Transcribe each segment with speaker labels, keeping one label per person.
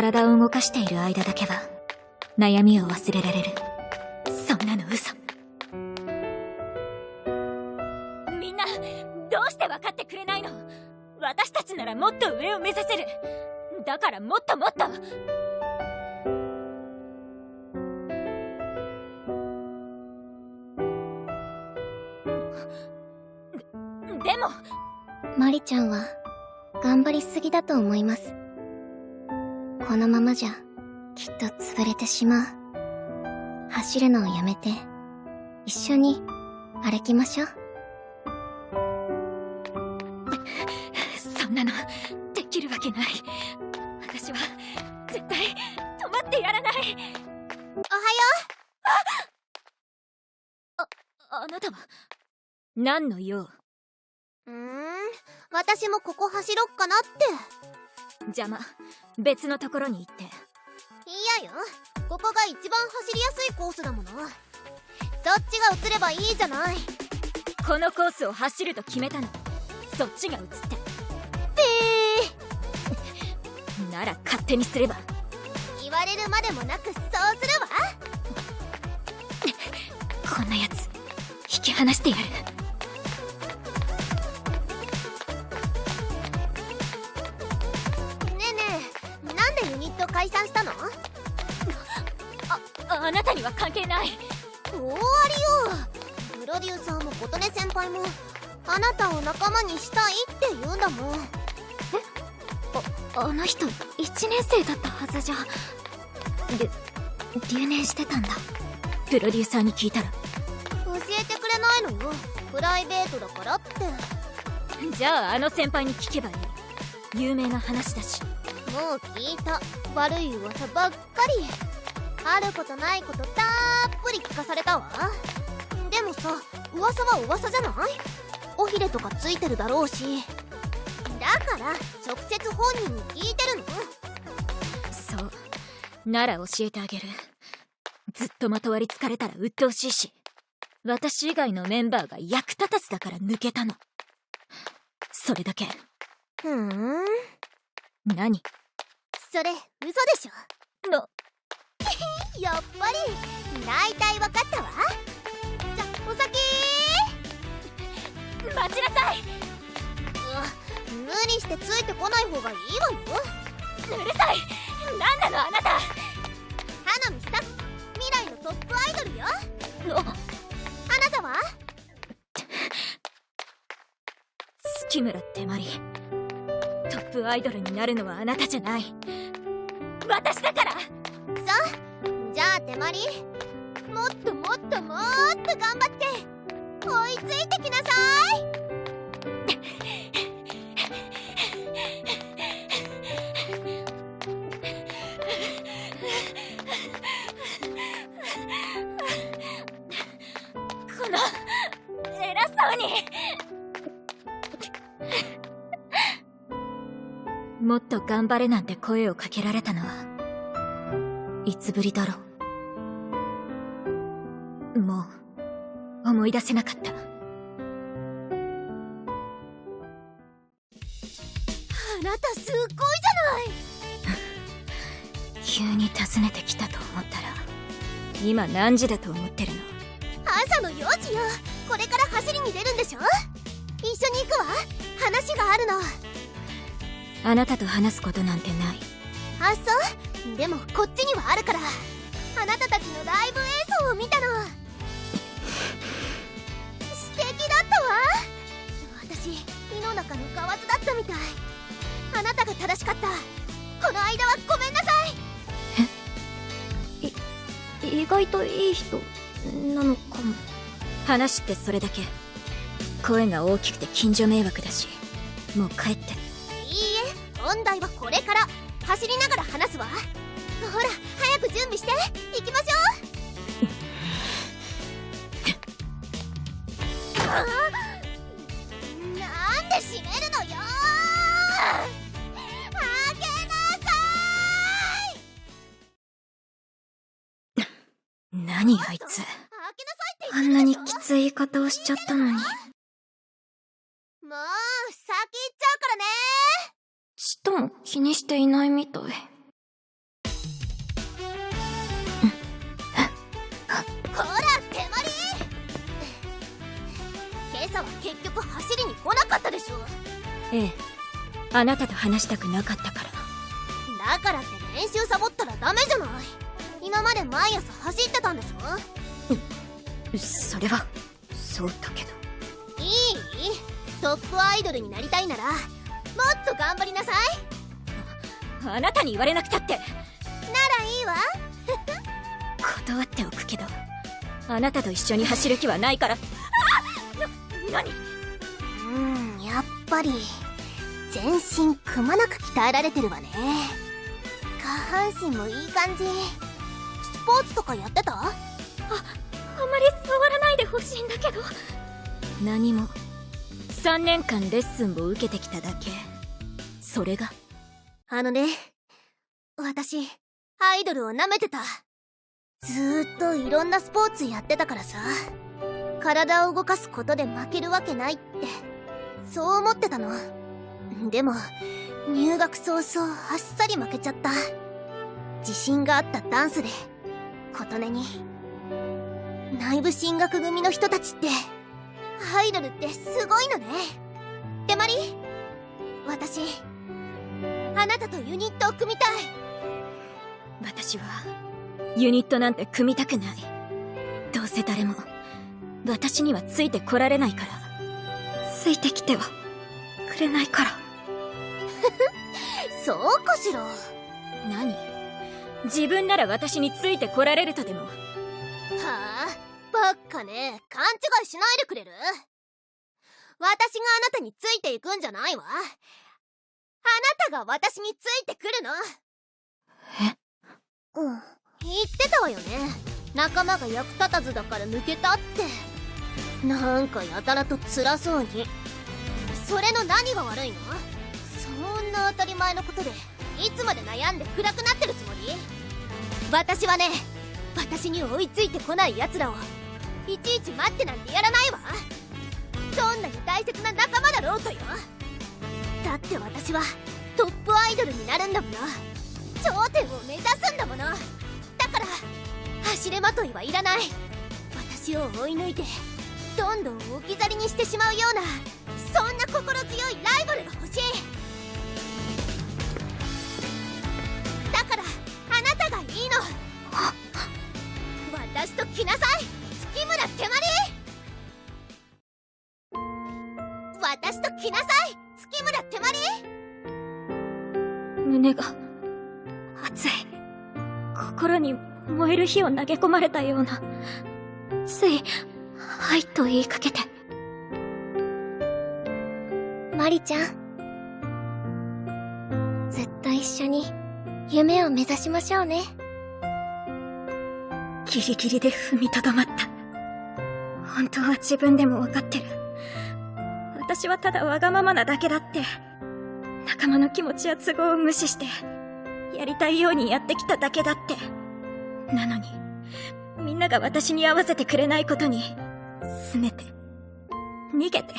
Speaker 1: 体を動かしている間だけは悩みを忘れられる。そんなの嘘。みんなどうして分かってくれないの？私たちならもっと上を目指せる。だからもっともっと。でも。
Speaker 2: マリちゃんは頑張りすぎだと思います。このままじゃきっと潰れてしまう。走るのをやめて一緒に歩きましょう。
Speaker 1: そんなのできるわけない。私は絶対止まってやらない。
Speaker 2: おはよ
Speaker 1: あなたは？何の用？
Speaker 2: うん私もここ走ろっかなって
Speaker 1: 邪魔。別のところに行って。
Speaker 2: いやよ。ここが一番走りやすいコースだもの。そっちが映ればいいじゃない。
Speaker 1: このコースを走ると決めたの。そっちが映って。
Speaker 2: え
Speaker 1: なら勝手にすれば。
Speaker 2: ー、言われるまでもなくそうするわ。
Speaker 1: こんなやつ引き離してやる
Speaker 2: 解散したの？
Speaker 1: ああなたには関係ない。
Speaker 2: 大ありよ。プロデューサーも琴音先輩もあなたを仲間にしたいって言うんだもん。
Speaker 1: あの人1年生だったはずじゃ。で留年してたんだ。プロデューサーに聞いたら。
Speaker 2: 教えてくれないのよ。プライベートだからって。
Speaker 1: じゃああの先輩に聞けばいい。有名な話だし。
Speaker 2: もう聞いた悪い噂ばっかり。あることないことたっぷり聞かされたわ。でもさ噂は噂じゃない？尾ひれとかついてるだろうし。だから直接本人に聞いてるの？
Speaker 1: そう。なら教えてあげる。ずっとまとわりつかれたら鬱陶しいし。私以外のメンバーが役立たずだから抜けたの。それだけ。
Speaker 2: ふーん。
Speaker 1: 何？
Speaker 2: それ嘘でしょ？
Speaker 1: の。
Speaker 2: やっぱり。大体わかったわ。じゃお先。
Speaker 1: 待ちなさい。う
Speaker 2: 無理してついてこない方がいいわよ。
Speaker 1: うるさい。何なのあなた。
Speaker 2: 花見さ。ん未来のトップアイドルよ。
Speaker 1: あ
Speaker 2: あなたは？
Speaker 1: 月村手まり。トップアイドルになるのはあなたじゃない私だから。
Speaker 2: そ。うじゃあ手まり。もっともっともっと頑張って。追いついてきなさい。
Speaker 1: っと頑張れなんて声をかけられたのはいつぶりだろう。もう思い出せなかった。
Speaker 2: あなたすっごいじゃない！
Speaker 1: 急に訪ねてきたと思ったら今何時だと思ってるの？
Speaker 2: 朝の4時よ。これから走りに出るんでしょ？一緒に行くわ。話があるの
Speaker 1: あなたと話すことなんてない。
Speaker 2: あそう。でもこっちにはあるから。あなたたちのライブ映像を見たの。素敵だったわ。私胃の中の蛙だったみたい。あなたが正しかった。この間はごめんなさい。
Speaker 1: 意外といい人なのかも。話ってそれだけ。声が大きくて近所迷惑だし。もう帰って
Speaker 2: いいえ本題はこれから。走りながら話すわ。ほら早く準備して。行きましょう。あなんで閉めるのよ開けなさ
Speaker 1: 何あいつ。あんなにきつい言い方をしちゃったのに。
Speaker 2: もう先行っちゃうからね
Speaker 1: ちっとも気にしていないみたい。
Speaker 2: ほら、手まり今朝は結局走りに来なかったでしょ。
Speaker 1: ええ。あなたと話したくなかったから。
Speaker 2: だからって練習サボったらダメじゃない。今まで毎朝走ってたんでしょ。
Speaker 1: それはそうだけど。
Speaker 2: いい？トップアイドルになりたいならっと頑張りなさい。
Speaker 1: あなたに言われなくたって。
Speaker 2: ならいいわ。
Speaker 1: 断っておくけどあなたと一緒に走る気はないから。あな何
Speaker 2: うんやっぱり全身くまなく鍛えられてるわね。下半身もいい感じ。スポーツとかやってた？
Speaker 1: あまり触らないでほしいんだけど。何も3年間レッスンを受けてきただけ。それが。
Speaker 2: あのね私アイドルを舐めてた。ずーっといろんなスポーツやってたからさ。体を動かすことで負けるわけないって。そう思ってたの。でも入学早々あっさり負けちゃった。自信があったダンスで琴音に。内部進学組の人たちって。アイドルってすごいのね。手まり私あなたとユニットを組みたい。
Speaker 1: 私はユニットなんて組みたくない。どうせ誰も私にはついてこられないから。ついてきてはくれないから。
Speaker 2: そうかしら。
Speaker 1: 何？自分なら私についてこられるとでも。
Speaker 2: はあばっかね。勘違いしないでくれる？私があなたについていくんじゃないわ。あなたが私についてくるの。
Speaker 1: え？
Speaker 2: うん。言ってたわよね。仲間が役立たずだから抜けたって。なんかやたらと辛そうに。それの何が悪いの？そんな当たり前のことでいつまで悩んで暗くなってるつもり？私はね私に追いついてこない奴らをいちいち待ってなんてやらないわ。どんなに大切な仲間だろうとよ。だって私はトップアイドルになるんだもの。頂点を目指すんだもの。だから走れまといはいらない。私を追い抜いてどんどん置き去りにしてしまうようなそんな心強いライバルが欲しい。だからあなたがいいの。私と来なさい。
Speaker 1: 燃える火を投げ込まれたような。つい「はい」と言いかけて。
Speaker 2: マリちゃん。ずっと一緒に夢を目指しましょうね。
Speaker 1: ギリギリで踏みとどまった。本当は自分でも分かってる。私はただわがままなだけだって。仲間の気持ちや都合を無視してやりたいようにやってきただけだって。なのにみんなが私に合わせてくれないことに拗ねて逃げて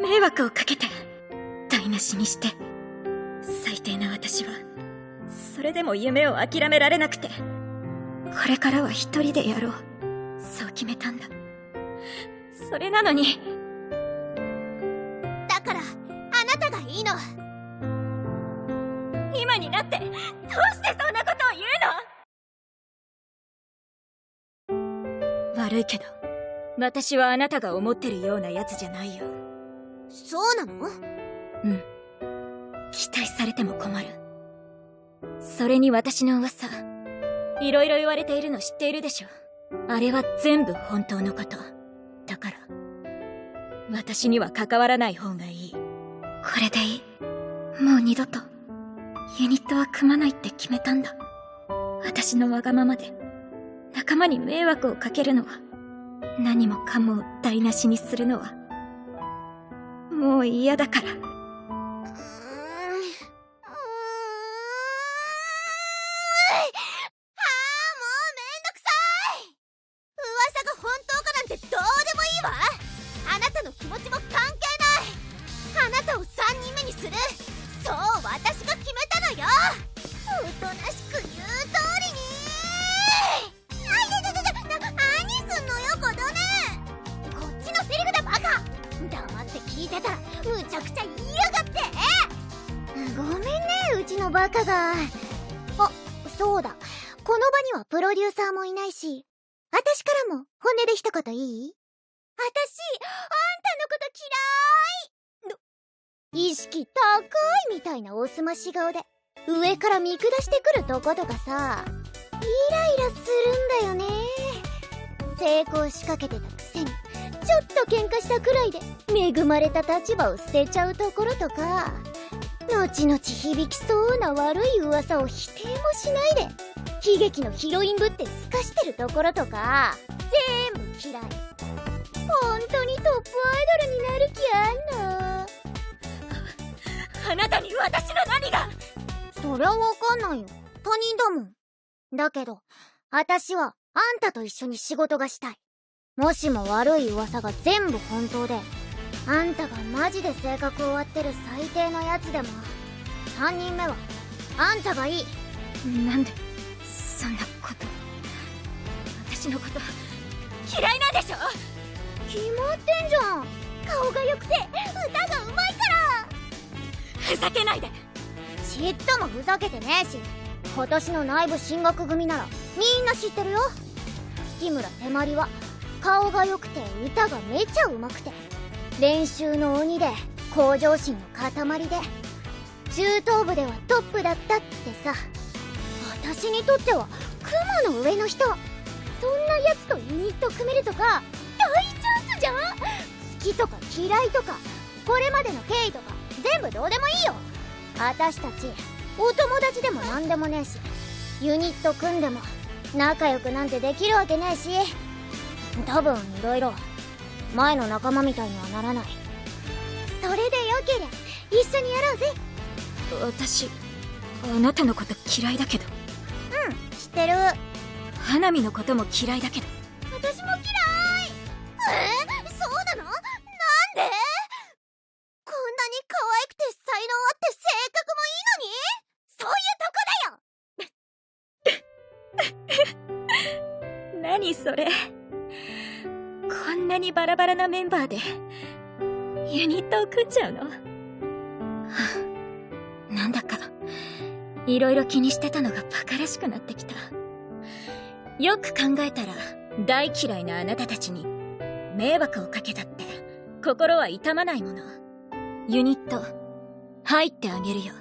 Speaker 1: 迷惑をかけて台無しにして最低な私はそれでも夢を諦められなくてこれからは一人でやろうそう決めたんだ。それなのに
Speaker 2: だからあなたがいいの。
Speaker 1: 今になってどうしてそん悪いけど。私はあなたが思ってるようなやつじゃないよ。
Speaker 2: そうなの？
Speaker 1: うん。期待されても困る。それに私の噂いろいろ言われているの知っているでしょ。あれは全部本当のこと。だから私には関わらない方がいい。これでいい？もう二度とユニットは組まないって決めたんだ。私のわがままで仲間に迷惑をかけるのは何もかもを台無しにするのはもう嫌だから。
Speaker 2: し、
Speaker 3: 私からも本音で一言いい？私、あんたのこと嫌い意識高いみたいなおすまし顔で、上から見下してくるとことかさ、イライラするんだよね。成功しかけてたくせに、ちょっと喧嘩したくらいで、恵まれた立場を捨てちゃうところとか、後々響きそうな悪い噂を否定もしないで、悲劇のヒロインぶってすかしてるところとか、全部嫌い。本当にトップアイドルになる気あんの？
Speaker 1: あなたに私の何が？
Speaker 3: そりゃわかんないよ。他人だもん。だけど、私はあんたと一緒に仕事がしたい。もしも悪い噂が全部本当で、あんたがマジで性格を割ってる最低のやつでも、3人目は、あんたがいい。
Speaker 1: なんでそんなこと。私のこと嫌いなんでしょ？
Speaker 3: 決まってんじゃん。顔が良くて、歌が上手いから。
Speaker 1: ふざけないで。
Speaker 3: ちっともふざけてねえし今年の内部進学組ならみんな知ってるよ。月村手まりは顔が良くて歌がめちゃ上手くて練習の鬼で向上心の塊で中等部ではトップだったってさ。私にとっては雲の上の人。そんなやつとユニット組めるとか大チャンスじゃん。好きとか嫌いとかこれまでの経緯とか全部どうでもいいよ。私たちお友達でも何でもねえしユニット組んでも仲良くなんてできるわけねえし多分いろいろ前の仲間みたいにはならない。それでよけりゃ一緒にやろうぜ。
Speaker 1: 私あなたのこと嫌いだけど。
Speaker 3: うん知ってる。
Speaker 1: 花見のことも嫌いだけど。
Speaker 3: 私も嫌い。えそうなの？なんで？こんなに可愛くて才能あって性格もいいのに？そう
Speaker 1: 何それ。こんなにバラバラなメンバーでユニットを組んじゃうの、あ、なんだかいろいろ気にしてたのがバカらしくなってきた。よく考えたら大嫌いなあなたたちに迷惑をかけたって心は痛まないもの。ユニット入ってあげるよ。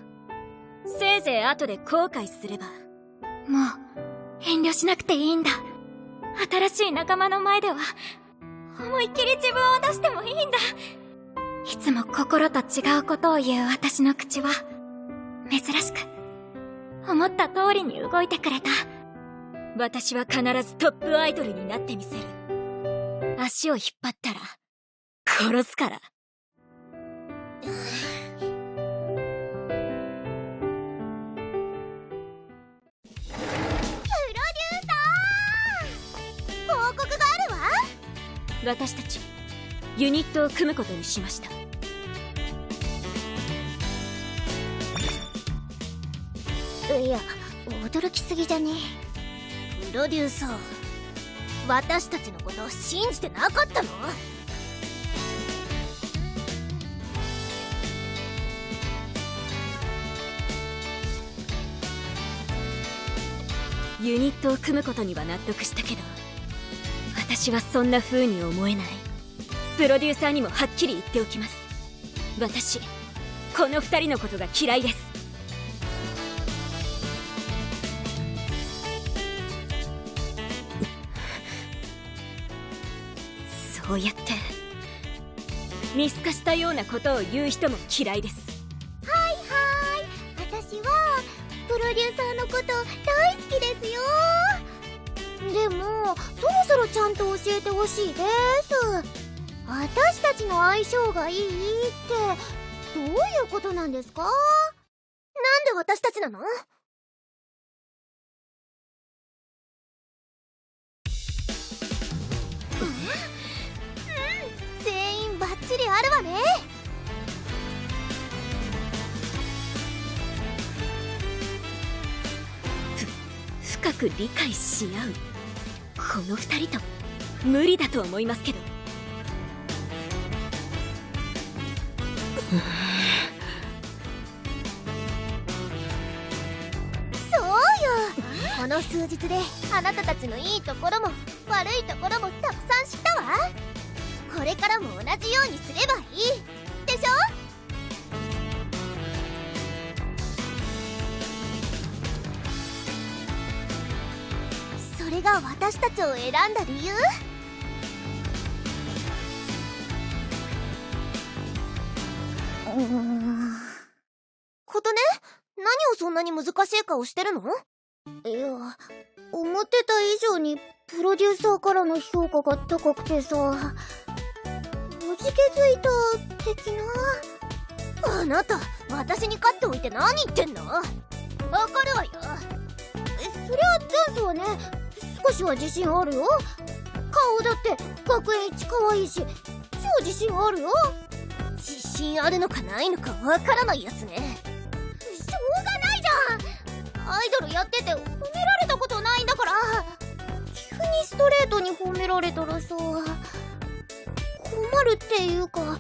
Speaker 1: せいぜい後で後悔すればもう遠慮しなくていいんだ。新しい仲間の前では思いっきり自分を出してもいいんだ。いつも心と違うことを言う私の口は珍しく。思った通りに動いてくれた。私は必ずトップアイドルになってみせる。足を引っ張ったら殺すから。私たちユニットを組むことにしました。
Speaker 3: いや驚きすぎじゃね。プロデューサー私たちのことを信じてなかったの？
Speaker 1: ユニットを組むことには納得したけど私はそんな風に思えない。プロデューサーにもはっきり言っておきます。私この二人のことが嫌いです。そうやって見透かしたようなことを言う人も嫌いです。
Speaker 3: んと教えてほしいです。私たちの相性がいいってどういうことなんですか？なんで私たちなの？うん？全員バッチリあるわね。
Speaker 1: ふ深く理解し合う。この二人と。無理だと思いますけど。そうよ。
Speaker 2: この数日であなたたちのいいところも悪いところもたくさん知ったわ。これからも同じようにすればいい。でしょ？それが私たちを選んだ理由？難しい顔してるの？いや思ってた以上にプロデューサーからの評価が高くてさ。おじけづいた的な？あなた私に勝っておいて何言ってんの？わかるわよ。えそりゃダンスはね少しは自信あるよ。顔だって学園一可愛いし超自信あるよ。自信あるのかないのかわからないやつねアイドルやってて褒められたことないんだから。急にストレートに褒められたらさ困るっていうか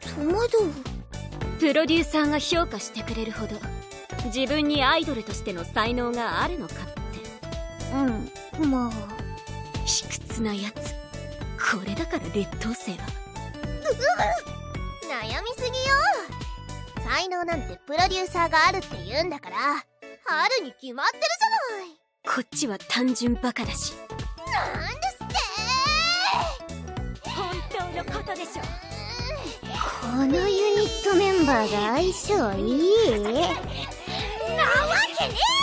Speaker 2: 戸惑う。
Speaker 1: プロデューサーが評価してくれるほど自分にアイドルとしての才能があるのかって。
Speaker 2: うんまあ。
Speaker 1: 卑屈なやつこれだから劣等生は
Speaker 2: 悩みすぎよ。才能なんてプロデューサーがあるって言うんだからあるに決まってるじ
Speaker 1: こっちは単純バカだし。
Speaker 2: ゃないなんですって。
Speaker 1: 本当のことでしょ。
Speaker 2: このユニットメンバーが相性いい。なわけねえ